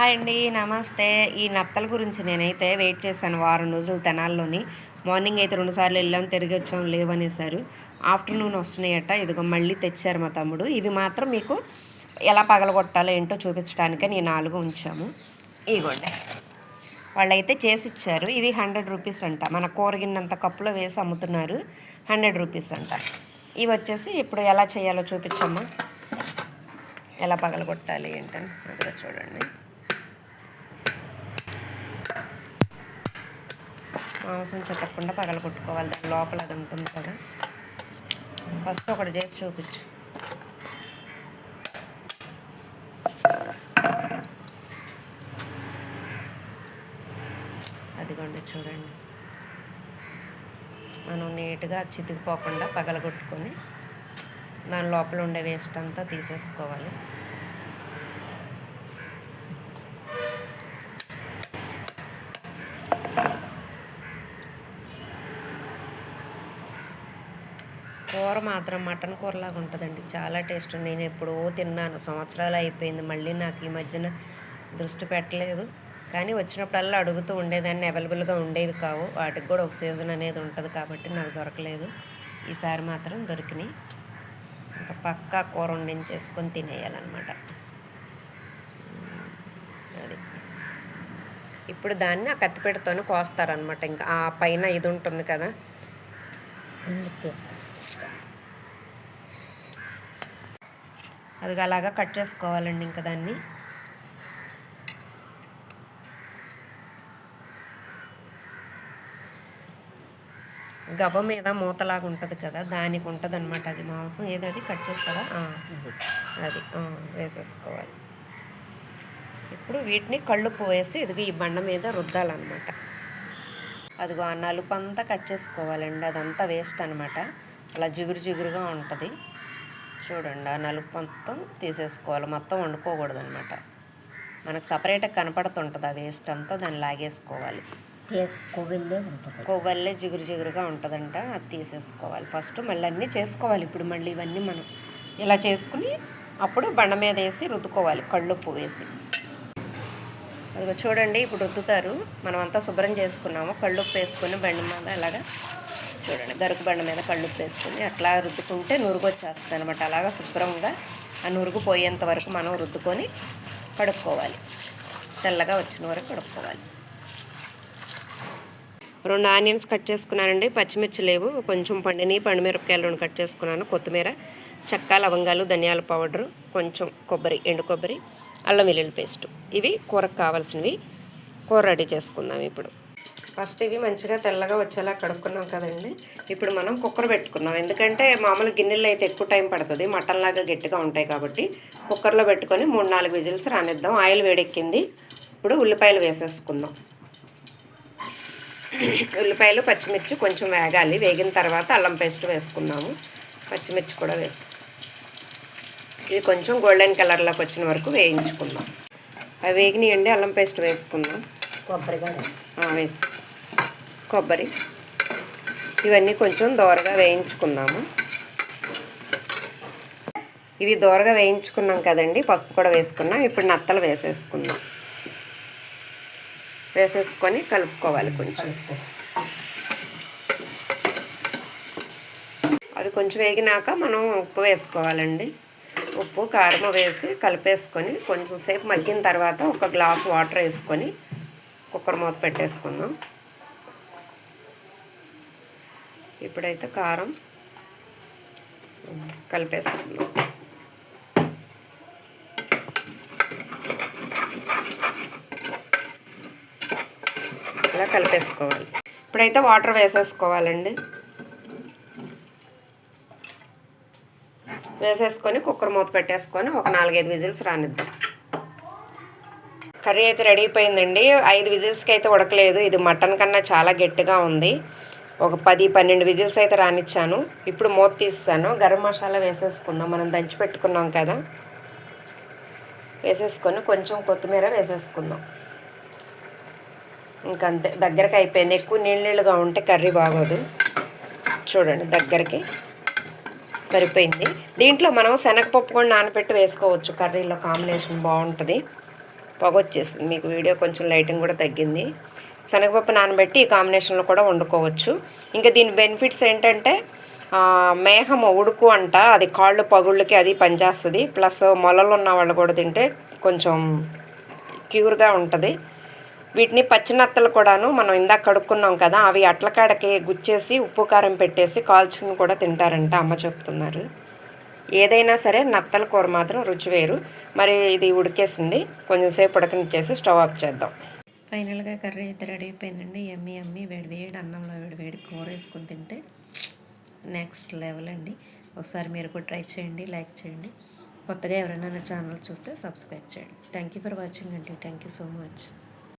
Hi అండి నమస్తే. ఈ నత్తల గురించి నేనైతే వెయిట్ చేశాను వారం రోజులు తెనాల్లోని. మార్నింగ్ అయితే రెండుసార్లు వెళ్ళాం తిరిగి వచ్చాం లేవనేసారు ఆఫ్టర్నూన్ వస్తున్నాయట ఇదిగో మళ్ళీ తెచ్చారు మా తమ్ముడు. ఇవి మాత్రం మీకు ఎలా పగలగొట్టాలో ఏంటో చూపించడానికే నేను నాలుగు ఉంచాము. ఇగోండి. వాళ్ళైతే చేసి ఇచ్చారు. ఇవి హండ్రెడ్ రూపీస్ అంట. మన కూరగిన్నంత కప్పులో వేసి అమ్ముతున్నారు. హండ్రెడ్ రూపీస్ అంట. ఇవి వచ్చేసి ఇప్పుడు ఎలా చేయాలో చూపించమ్మా. ఎలా పగలగొట్టాలి ఏంటని. అదిగా చూడండి. మాంసం చెత్తకుండా పగలగొట్టుకోవాలి. దాని లోపల అది ఉంటుంది కదా. ఫస్ట్ ఒకటి చేసి చూపించు. అదిగోండి చూడండి. మనం నీట్గా చితికిపోకుండా పగలగొట్టుకొని దాని లోపల ఉండే వేస్ట్ అంతా తీసేసుకోవాలి. కూర మాత్రం మటన్ కూరలాగా ఉంటుందండి. చాలా టేస్ట్ నేను ఎప్పుడో తిన్నాను. సంవత్సరాలు అయిపోయింది. మళ్ళీ నాకు ఈ మధ్యన దృష్టి పెట్టలేదు. కానీ వచ్చినప్పుడల్లా అడుగుతూ ఉండేదాన్ని. అవైలబుల్గా ఉండేవి కావు. వాటికి కూడా ఒక సీజన్ అనేది ఉంటుంది కాబట్టి నాకు దొరకలేదు. ఈసారి మాత్రం దొరికినాయి. ఇంకా పక్కా కూర వండించేసుకొని తినేయాలన్నమాట. అది. ఇప్పుడు దాన్ని ఆ కత్తిపీటతోనే కోస్తారనమాట ఇంకా ఆ పైన ఇది ఉంటుంది కదా. అందుకే. అది అలాగా కట్ చేసుకోవాలండి ఇంకా దాన్ని. గవ్వ మీద మూతలాగా ఉంటుంది కదా దానికి ఉంటుంది అనమాట అది మాంసం. ఏది అది? కట్ చేస్తారా? అది. వేసేసుకోవాలి. ఇప్పుడు వీటిని కళ్ళు పోయేసి ఇదిగో ఈ బండ మీద రుద్దాలన్నమాట. అదిగో ఆ నలుపు అంతా కట్ చేసుకోవాలండి. అదంతా వేస్ట్ అనమాట అలా జిగురు జిగురుగా ఉంటుంది. చూడండి ఆ నలుపు మొత్తం తీసేసుకోవాలి. మొత్తం వండుకోకూడదు అనమాట మనకు సపరేట్గా కనపడుతుంటుంది ఆ వేస్ట్ అంతా దాన్ని లాగేసుకోవాలి. కొవ్వెల్లే ఉంటుంది కొవ్వెల్లే జిగురు జిగురుగా ఉంటుందంట అది తీసేసుకోవాలి. ఫస్ట్ మళ్ళీ అన్నీ చేసుకోవాలి. ఇప్పుడు మళ్ళీ ఇవన్నీ మనం ఇలా చేసుకుని అప్పుడు బండ మీద వేసి రుద్దుకోవాలి కళ్ళుప్పు వేసి. అదిగో చూడండి ఇప్పుడు రుద్దుతారు. మనం అంతా శుభ్రం చేసుకున్నాము. కళ్ళుప్పు వేసుకుని బండి మీద అలాగా చూడండి. గరుకు బండ మీద కళ్ళుప్పు వేసుకుని అట్లా రుద్దుకుంటే నురుగు వచ్చేస్తుంది అనమాట అలాగా శుభ్రంగా ఆ నురుగు పోయేంత వరకు మనం రుద్దుకొని కడుక్కోవాలి. తెల్లగా వచ్చిన వరకు కడుక్కోవాలి. రెండు ఆనియన్స్ కట్ చేసుకున్నానండి. పచ్చిమిర్చి లేవు. కొంచెం పండిని పండుమిరపకాయలు రెండు కట్ చేసుకున్నాను. కొత్తిమీర చెక్క లవంగాలు ధనియాల పౌడరు కొంచెం కొబ్బరి ఎండు కొబ్బరి అల్లం వెల్లుల్లి పేస్ట్. ఇవి కూరకు కావాల్సినవి. కూర రెడీ చేసుకుందాం ఇప్పుడు. ఫస్ట్ ఇవి మంచిగా తెల్లగా వచ్చేలా కడుక్కున్నాం కదండి. ఇప్పుడు మనం కుక్కర్ పెట్టుకున్నాం. ఎందుకంటే మామూలు గిన్నెల్లో అయితే ఎక్కువ టైం పడుతుంది. మటన్ లాగా గట్టిగా ఉంటాయి కాబట్టి కుక్కర్లో పెట్టుకొని మూడు నాలుగు విజిల్స్ రానిద్దాం. ఆయిల్ వేడెక్కింది. ఇప్పుడు ఉల్లిపాయలు వేసేసుకుందాం. ఉల్లిపాయలు పచ్చిమిర్చి కొంచెం వేగాలి. వేగిన తర్వాత అల్లం పేస్ట్ వేసుకుందాము. పచ్చిమిర్చి కూడా వేస్తాం. ఇది కొంచెం గోల్డెన్ కలర్లోకి వచ్చిన వరకు వేయించుకుందాం. అవి వేగినాయండి. అల్లం పేస్ట్ వేసుకుందాం. కొబ్బరి కూడా ఆ, వేసి. కొబ్బరి. ఇవన్నీ కొంచెం దోరగా వేయించుకుందాము. ఇవి దోరగా వేయించుకున్నాం కదండి పసుపు కూడా వేసుకున్నాం. ఇప్పుడు నత్తలు వేసేసుకుందాం. వేసేసుకొని కలుపుకోవాలి కొంచెం. అవి కొంచెం వేగినాక మనం ఉప్పు వేసుకోవాలండి. ఉప్పు కారం వేసి కలిపేసుకొని కొంచెం సేపు మగ్గిన తర్వాత ఒక గ్లాస్ వాటర్ వేసుకొని కుక్కర్ మూత పెట్టేసుకుందాం. ఇప్పుడైతే కారం కలిపేస్తున్నాం ఇలా కలిపేసుకోవాలి. ఇప్పుడైతే వాటర్ వేసేసుకోవాలండి. వేసేసుకొని కుక్కర్ మూత పెట్టేసుకొని ఒక నాలుగైదు విజిల్స్ రానిద్దాం. కర్రీ అయితే రెడీ అయిపోయిందండి. ఐదు విజిల్స్కి అయితే ఉడకలేదు. ఇది మటన్ కన్నా చాలా గట్టిగా ఉంది. ఒక పది పన్నెండు విజిల్స్ అయితే రానిచ్చాను. ఇప్పుడు మూత తీస్తాను. గరం మసాలా వేసేసుకుందాం. మనం దంచి పెట్టుకున్నాం కదా. వేసేసుకొని కొంచెం కొత్తిమీర వేసేసుకుందాం. ఇంకంతే. దగ్గరకు అయిపోయింది. ఎక్కువ నీళ్ళు నీళ్ళుగా ఉంటే కర్రీ బాగోదు. చూడండి దగ్గరికి సరిపోయింది. దీంట్లో మనం శనగపప్పు కూడా నానబెట్టి వేసుకోవచ్చు. కర్రీలో కాంబినేషన్ బాగుంటుంది. పొగ వచ్చేసింది. మీకు వీడియో కొంచెం లైటింగ్ కూడా తగ్గింది. శనగపప్పు నానబెట్టి ఈ కాంబినేషన్లో కూడా వండుకోవచ్చు. ఇంకా దీని బెనిఫిట్స్ ఏంటంటే ఆ, మేహం ఉడుకు అంట అది కాళ్ళు పగుళ్ళకి అది పనిచేస్తుంది. ప్లస్ మొలలు ఉన్న వాళ్ళు కూడా తింటే కొంచెం క్యూర్గా ఉంటుంది. వీటిని పచ్చినత్తలు కూడాను మనం ఇందాక కడుక్కున్నాం కదా అవి అట్లకాడకి గుచ్చేసి ఉప్పు కారం పెట్టేసి కాల్చుకుని కూడా తింటారంట అమ్మ చెప్తున్నారు. ఏదైనా సరే నత్తల కూర మాత్రం రుచి వేరు. మరి ఇది ఉడికేసింది. కొంచెం సేపు ఉడకనిచ్చేసి స్టవ్ ఆఫ్ చేద్దాం. ఫైనల్గా కర్రీ అయితే రెడీ అయిపోయిందండి. ఎమ్మి ఎమ్మి వేడి వేడి అన్నంలో వేడి వేడి కూర వేసుకొని తింటే నెక్స్ట్ లెవెల్ అండి. ఒకసారి మీరు కూడా ట్రై చేయండి లైక్ చేయండి. కొత్తగా ఎవరైనా నా ఛానల్ చూస్తే సబ్స్క్రైబ్ చేయండి. థ్యాంక్ యూ ఫర్ వాచింగ్ అండి. Thank you so much.